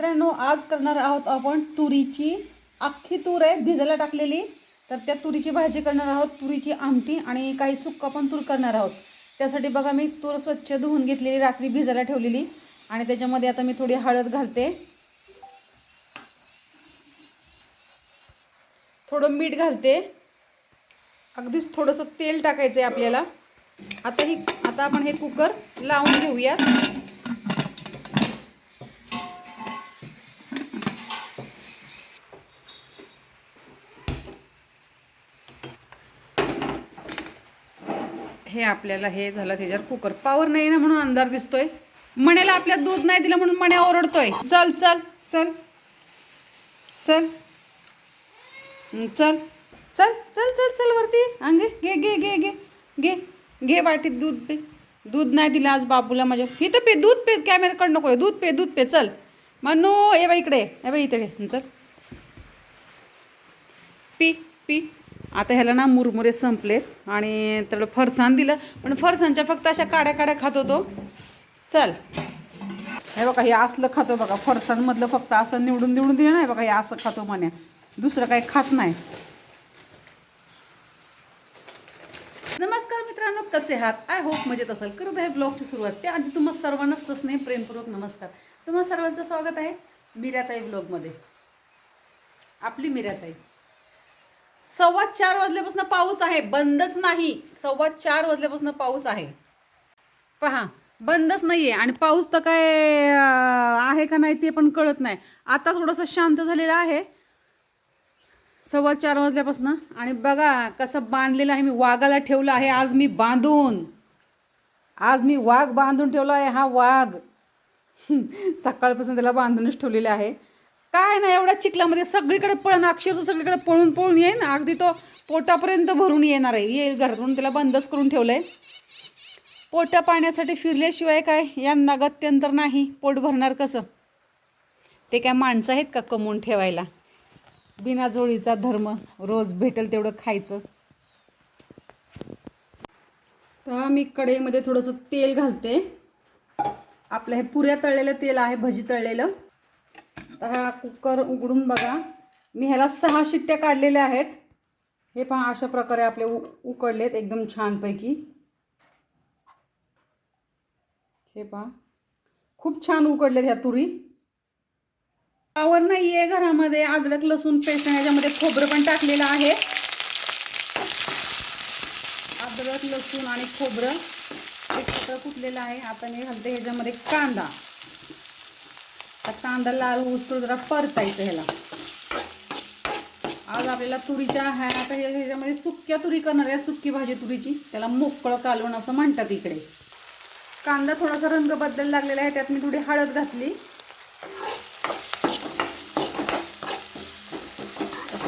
मित्रांनो आज करणार आहोत आपण तुरीची. अख्खी तूर आहे भिजायला टाकलेली. तर त्या तुरीची भाजी करणार आहोत तुरीची आमटी आणि काही सुक्का पण तूर करणार आहोत. त्यासाठी बघा मी तूर स्वच्छ धुवून घेतलेली रात्री भिजायला ठेवलेली. आणि त्याच्यामध्ये आता मी थोडी हळद घालते. थोडं मीठ घालते. अगदीच थोडंसं तेल टाकायचं आहे आपल्याला. आता ही आता आपण हे कुकर लावून घेऊयात. हे आपल्याला हे झालं त्याच्यावर कुकर. पावर नाही ना म्हणून अंधार दिसतोय. मण्याला आपल्या दूध नाही दिलं म्हणून मण्या ओरडतोय. चल चल चल. चल. चल. चल चल चल चल वरती. अंगे घे घे घे घे घे. घे वाटीत दूध पे. दूध नाही दिलं आज बाबूला माझ्या. इथं पे दूध पे. कॅमेराकडे नको. दूध पे दूध पे. चल. म्हणू ये बाई इकडे. ये बाई इकडे. चल. पी पी. आता ह्याला ना मुरमुरे संपलेत आणि त्याला फरसाण दिलं. पण फरसाणच्या फक्त अशा काड्या काड्या खात होतो. चल. हे बघा हे असलं खातो बघा. फरसाणमधलं फक्त असं निवडून निवडून दिलं नाही बघा हे असं खातो म्हणे. दुसरं काही खात नाही. नमस्कार मित्रांनो कसे आहात? आय होप मजेत असाल. करत आहे ब्लॉगची सुरुवात. त्याआधी तुम्हा सर्वांना सस्ने प्रेमपूर्वक नमस्कार. तुम्हा सर्वांचं स्वागत आहे मीराताई ब्लॉगमध्ये आपली मीराताई. सव्वा चार वाजल्यापासून पाऊस आहे. बंदच नाही. सव्वा चार वाजल्यापासून पाऊस आहे. पहा बंदच नाही आहे आणि पाऊस तर काय आहे का नाही ते पण कळत नाही. आता थोडंसं शांत झालेलं आहे. सव्वा चार वाजल्यापासून. आणि बघा कसं बांधलेलं आहे मी. वाघाला ठेवलं आहे आज मी बांधून. आज मी वाघ बांधून ठेवला आहे हा वाघ. सकाळपासून त्याला बांधूनच ठेवलेला आहे. काय ना एवढ्या चिखलामध्ये सगळीकडे पळण अक्षरशः सगळीकडे पळून पळून येईन. अगदी तो पोटापर्यंत भरून येणार आहे. ये घरातून त्याला बंदच करून ठेवलं आहे पोटा पाण्यासाठी फिरल्याशिवाय काय? यांना गत्यंतर नाही. पोट भरणार कसं? ते काय माणसं आहेत का कमवून ठेवायला? बिना जोडीचा धर्म रोज भेटेल तेवढं खायचं. तर मी कढईमध्ये थोडंसं तेल घालते. आपलं हे पुऱ्या तळलेलं तेल आहे भजी तळलेलं. तर हा कुकर उघडून बघा. मी ह्याला सहा शिट्ट्या काढलेल्या आहेत. हे पण अशा प्रकारे आपले उ उकडलेत एकदम छानपैकी. हे पहा खूप छान उकडलेत ह्या तुरी. पावर नाही आहे घरामध्ये अद्रक लसूण पेस्ट आणि याच्यामध्ये खोबरं पण टाकलेलं आहे. अद्रक लसूण आणि खोबरं एकत्र कुटलेलं आहे. आता मी घालते ह्याच्यामध्ये कांदा. आता कांदा लाल होऊस जरा परतायचं ह्याला. आज आपल्याला तुरीच्या ह्या आता ह्याच्यामध्ये सुक्या तुरी करणार आहे सुक्की भाजी तुरीची. त्याला मोकळं कालवण असं म्हणतात इकडे. कांदा थोडासा रंग बदल लागलेला आहे त्यात मी थोडी हळद घातली.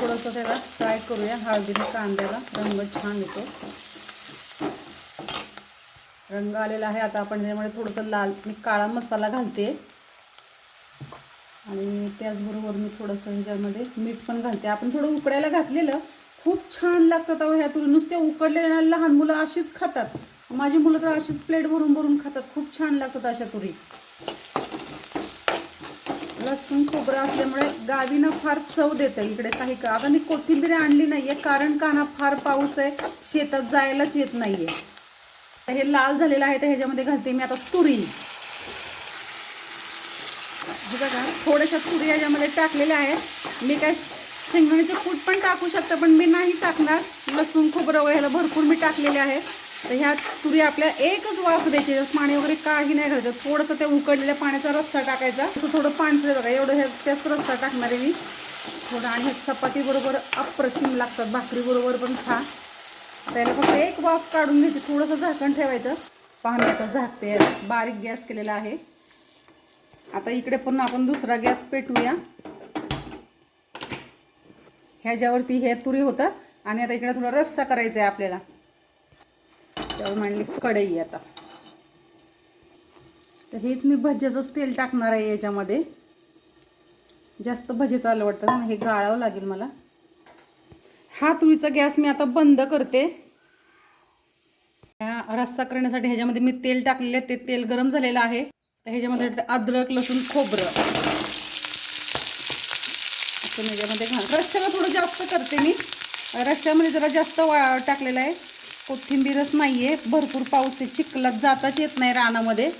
थोडंसं त्याला फ्राय करूया हळदीने कांद्याला रंग छान येतो. रंग आलेला आहे आता आपण त्याच्यामध्ये थोडंसं लाल मी काळा मसाला घालते. आणि त्याचबरोबर मी थोडंसं ह्याच्यामध्ये मीठ पण घालते. आपण थोडं उकडायला घातलेलं खूप छान लागतात अहो ह्या तुरी. नुसत्या उकडलेल्या लहान मुलं अशीच खातात. माझी मुलं तर अशीच प्लेट भरून भरून खातात. खूप छान लागतात अशा तुरी. लसूण खोबरं असल्यामुळे गावीनं फार चव देतं इकडे काही का. आता मी कोथिंबीर आणली नाही आहे कारण का ना फार पाऊस आहे शेतात जायलाच येत नाही आहे हे लाल झालेलं आहे तर ह्याच्यामध्ये घालते मी आता तुरी. हे बघा थोड्याशा तुरी ह्याच्यामध्ये टाकलेल्या आहेत. मी काय शेंगदाण्याचे कूट पण टाकू शकते पण मी नाही टाकणार. लसूण खोबरं वगैरे ह्याला भरपूर मी टाकलेले आहे तर ह्या तुरी आपल्या एकच वाफ द्यायची. पाणी वगैरे काही नाही घालायचं थोडंसं त्या उकडलेल्या पाण्याचा रस्सा टाकायचा. असं थोडं पाणी बघा एवढं हे त्याच रस्सा टाकणार आहे मी. थोडं आणि हे चपातीबरोबर अप्रतिम लागतात. भाकरीबरोबर पण छा त्याला फक्त एक वाफ काढून घ्यायची. थोडंसं झाकण ठेवायचं. पाहण्याचं झाकते. बारीक गॅस केलेला आहे. आता इकडे पण आपण दुसरा गॅस पेटवूया. ह्याच्यावरती हे तुरी होतात आणि आता इकडे थोडा रस्सा करायचा आहे आपल्याला. त्यावर मांडली कढई आता. तर हेच मी भज्याचंच तेल टाकणार आहे याच्यामध्ये. जास्त भजे वाटतं ना हे गाळावं लागेल मला. हा तुरीचा गॅस मी आता बंद करते. रस्सा करण्यासाठी ह्याच्यामध्ये मी तेल टाकलेलं आहे ते तेल गरम झालेलं आहे. तर ह्याच्यामध्ये अद्रक लसूण खोबरं. असं ह्याच्यामध्ये घाल रश्श्याला थोडं जास्त करते मी. रश्श्यामध्ये जरा जास्त वा टाकलेलं आहे. कोथिंबीरच नाही आहे भरपूर पाऊस आहे. चिखलात जाताच येत नाही रानामध्ये.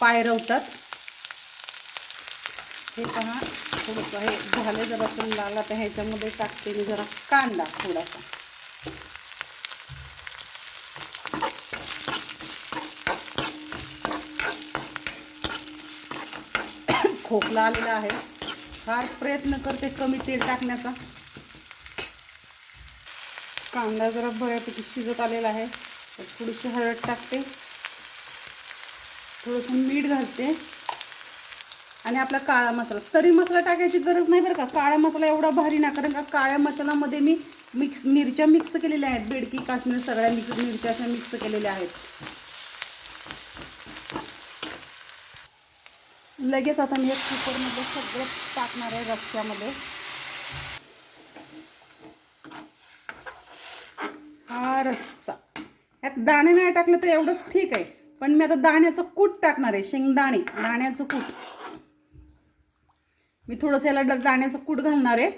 पाय रवतात. हे पहा. थोडंसं हे झालं जरा लाल आता ह्याच्यामध्ये टाकते मी जरा कांदा थोडासा. खोकला आलेला आहे. फार प्रयत्न करते कमी तेल टाकण्याचा. कांदा जरा बऱ्यापैकी शिजत आलेला आहे. तर थोडीशी हळद टाकते. थोडंसं मीठ घालते. आणि आपला काळा मसाला. तरी मसाला टाकायची गरज नाही बरं का. काळा मसाला एवढा भारी ना. कारण का काळ्या मसाल्यामध्ये मी मिक्स मिरच्या मिक्स केलेल्या आहेत. बेडकी काश्मीर सगळ्या मिक्स मिरच्या अशा मिक्स केलेल्या आहेत. लगेच आता मी एक कुकरमध्ये सगळं टाकणार आहे रस्त्यामध्ये. हा रस्सा. यात दाणे नाही टाकले तर एवढंच ठीक आहे. पण मी आता दाण्याचं कूट टाकणार आहे शेंगदाणे दाण्याचं कूट. मी थोडंसं याला दाण्याचं कूट घालणार आहे.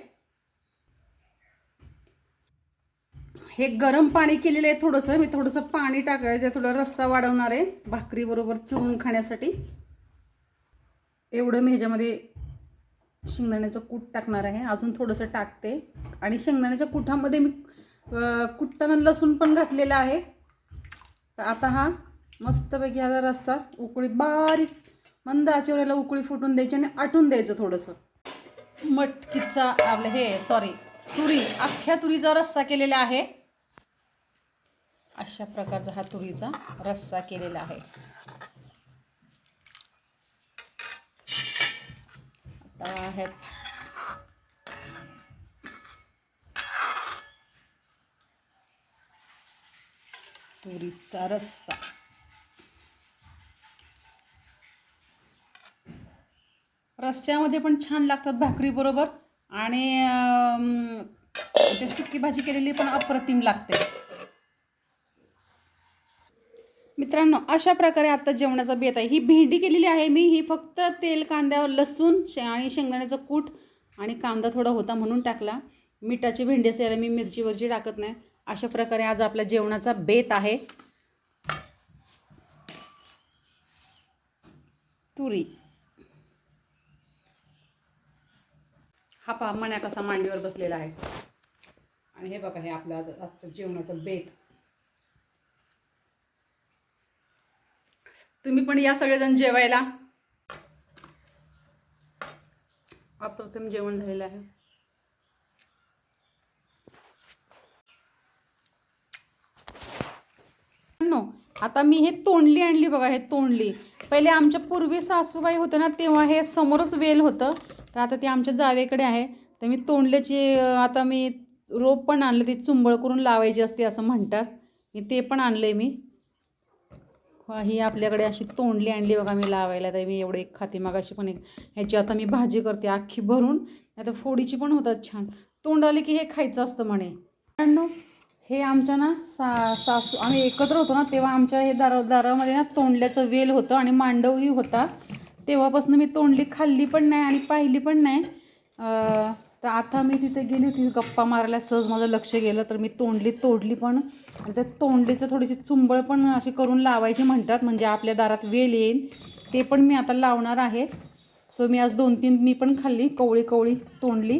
हे गरम पाणी केलेलं आहे थोडंसं. मी थोडंसं पाणी टाकायचं थोडं रस्सा वाढवणार आहे. भाकरीबरोबर चुरून खाण्यासाठी. एवढं मी ह्याच्यामध्ये शेंगदाण्याचं कूट टाकणार आहे. अजून थोडंसं टाकते. आणि शेंगदाण्याच्या कुठामध्ये मी कुट्टानं लसूण पण घातलेलं आहे. तर आता हा मस्तपैकी हा रस्सा उकळी बारीक मंद आचेवऱ्याला याला उकळी फुटून द्यायची आणि आटून द्यायचं थोडंसं. मटकीचा आपलं हे सॉरी तुरी अख्ख्या तुरीचा रस्सा केलेला आहे. अशा प्रकारचा हा तुरीचा रस्सा केलेला आहे. तवा आहे तुरीचा रस्सा. रस्स्यामध्ये पण छान लागतात भाकरी बरोबर? आणि ते सुकी भाजी केलेली पण अप्रतिम लागते. मित्रांनो अशा प्रकारे आता जेवणाचा बेत आहे. ही भेंडी केलेली आहे मी. ही फक्त तेल कांद्यावर लसूण शे आणि शेंगदाण्याचं कूट आणि कांदा थोडा होता म्हणून टाकला. मिठाची भेंडी असते मी मिरची वरची टाकत नाही. अशा प्रकारे आज आपल्या जेवणाचा बेत आहे. तुरी. हा पहा मण्या कसा मांडीवर बसलेला आहे. आणि हे बघा हे आपलं आजचं जेवणाचं बेत. तुम्ही पण या सगळेजण जेवायला. अप्रतिम जेवण झालेलं आहे. नो आता मी हे तोंडली आणली बघा हे तोंडली. पहिले आमच्या पूर्वी सासूबाई होतं ना तेव्हा हे समोरच वेल होतं. तर आता ते आमच्या जावेकडे आहे. तर मी तोंडल्याची आता मी रोप पण आणलं ती चुंबळ करून लावायची असते असं म्हणतात. मी ते पण आणलं मी. वा, ही आपल्याकडे अशी तोंडली आणली बघा मी लावायला. तर मी एवढे एक खाते. मगाशी पण एक ह्याची आता मी भाजी करते अख्खी भरून. नाही तर फोडीची पण होतात छान. तोंड आले की हे खायचं असतं म्हणे. मित्रांनो, हे आमच्या ना सा सासू आम्ही एकत्र होतो ना तेव्हा आमच्या हे दारा दारामध्ये ना तोंडल्याचं वेल होतं आणि मांडवही होता तेव्हापासून मी तोंडली खाल्ली पण नाही आणि पाहिली पण नाही. तर आता मी तिथे गेली होती गप्पा मारायला सहज माझं लक्ष गेलं. तर मी तोंडली तोडली पण. आणि त्या तोंडलीचं थोडीशी चुंबळ पण अशी करून लावायची म्हणतात म्हणजे आपल्या दारात वेल येईल ते पण मी आता लावणार आहे. सो मी आज दोन तीन मी पण खाल्ली कवळी कवळी तोंडली.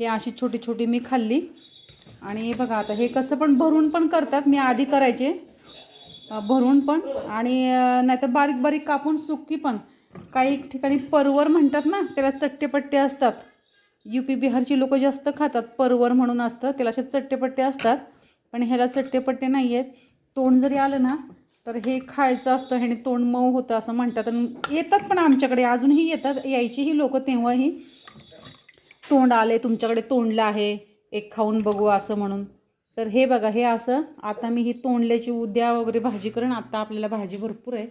हे अशी छोटी छोटी मी खाल्ली. आणि बघा आता हे कसं पण भरून पण करतात मी आधी करायचे. भरून पण. आणि नाही तर बारीक बारीक कापून सुकी पण. काही ठिकाणी परवर म्हणतात ना त्याला चट्टेपट्टे असतात. यू पी बिहारची लोक जास्त खातात परवर म्हणून असतं त्याला असे चट्टेपट्टे असतात. पण ह्याला चट्टेपट्टे नाही आहेत तोंड जरी आलं ना तर हे खायचं असतं ह्याने तोंड मऊ होतं असं म्हणतात. आणि येतात पण आमच्याकडे अजूनही येतात. यायचीही लोक तेव्हाही. तोंड आले तुमच्याकडे तोंडलं आहे एक खाऊन बघू असं म्हणून. तर हे बघा हे असं. आता मी ही तोंडल्याची उद्या वगैरे भाजी करेन. आता आपल्याला भाजी भरपूर आहे.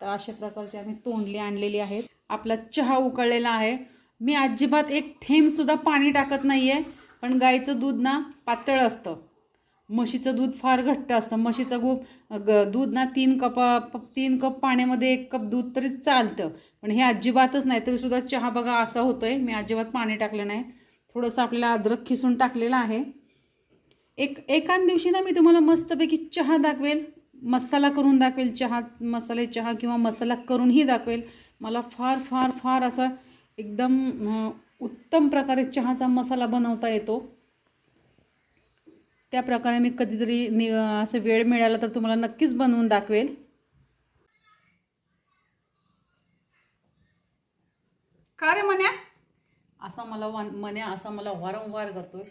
तर अशा प्रकारची आम्ही तोंडली आणलेली आहेत. आपला चहा उकळलेला आहे. मी अजिबात एक थेंबसुद्धा पाणी टाकत नाही आहे पण गाईचं दूध ना पातळ असतं. म्हशीचं दूध फार घट्ट असतं. म्हशीचं गूप ग दूध ना तीन कपा तीन कप पाण्यामध्ये एक कप दूध तरी चालतं. पण हे अजिबातच नाही तरीसुद्धा चहा बघा असा होतो आहे मी अजिबात पाणी टाकलं नाही. थोडंसं आपल्याला अद्रक खिसून टाकलेलं आहे. एक एकाच दिवशी ना मी तुम्हाला मस्तपैकी चहा दाखवेल. मसाला करून दाखवेल. चहा मसाले चहा किंवा मसाला करूनही दाखवेल. मला फार फार फार असा एकदम उत्तम प्रकारे चहाचा मसाला बनवता येतो. त्या प्रकारे मी कधीतरी नि असं वेळ मिळाला तर तुम्हाला नक्कीच बनवून दाखवेल. का रे मन्या? असा मला वन मन्या असा मला वारंवार करतोय.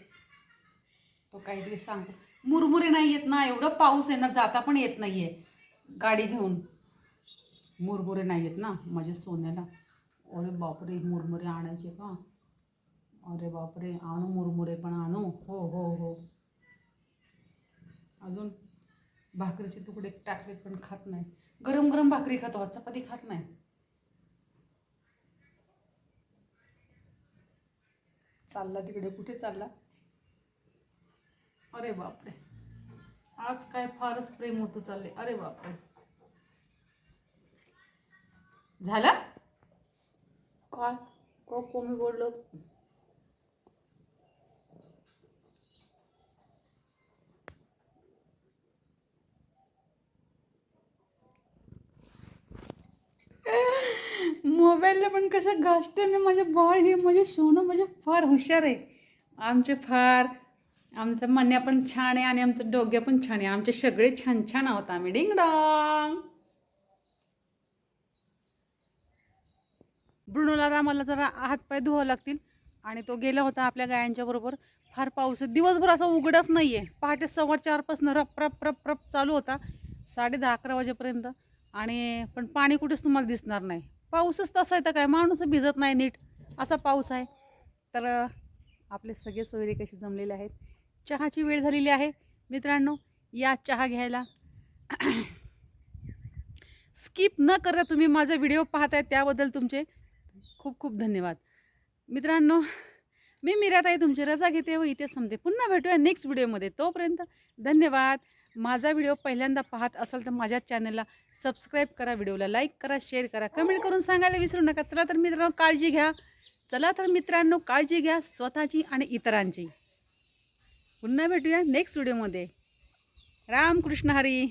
तो काहीतरी सांगतो. मुरमुरे नाही येत ना एवढं पाऊस आहे ना जाता पण येत नाही आहे गाडी घेऊन. मुरमुरे नाही येत ना माझ्या सोन्याला. बापरे मुरमुरे आणायचे का? अरे बापरे आणू मुरमुरे पण आणू? हो हो हो. अजून भाकरीचे तुकडे टाकलेत पण खात नाही. गरम गरम भाकरी खातो चपाती खात नाही. चालला तिकडे कुठे चालला? अरे बापरे. आज काय फारच प्रेम होतं चालले अरे बापरे. झालं? काय? को को मी बोललो मोबाईलला पण कशा आणि माझे बॉळ हे माझे सोनं म्हणजे फार हुशार आहे. आमचे फार आमचं म्हणण्या पण छान आहे आणि आमचं डोग्या पण छान आहे. आमचे सगळे छान छान आहोत आम्ही. डिंग डॉंग ब्रुणोला रामाला जरा हातपाय धुवावं लागतील. आणि तो गेला होता आपल्या गायांच्या बरोबर. फार पाऊस आहे. दिवसभर असा उघडच नाही आहे पहाटे सव्वा चारपासून रप रप रप रप चालू होता. साडे दहा अकरा वाजेपर्यंत. आणि पण पाणी कुठेच तुम्हाला दिसणार नाही. पाऊसच तसा आहे तर काय? माणूस भिजत नाही नीट. असा पाऊस आहे. तर आपले सगळे सोयरे कसे जमलेले आहेत. चहाची वेळ झालेली आहे. मित्रांनो या चहा घ्यायला. स्किप न करता तुम्ही माझा व्हिडिओ पाहताय त्याबद्दल तुमचे खूप खूप धन्यवाद. मित्रांनो मी मीराताई तुमची रजा घेते व इथे संपते पुन्हा भेटूया नेक्स्ट व्हिडिओमध्ये तोपर्यंत धन्यवाद. माझा व्हिडिओ पहिल्यांदा पाहत असाल तर माझ्या चॅनलला सबस्क्राईब करा व्हिडिओला लाईक करा शेअर करा. कमेंट करून सांगायला विसरू नका. चला तर मित्रांनो काळजी घ्या. चला तर मित्रांनो काळजी घ्या स्वतःची आणि इतरांची. पुन्हा भेटूया नेक्स्ट व्हिडिओमध्ये रामकृष्ण हरी.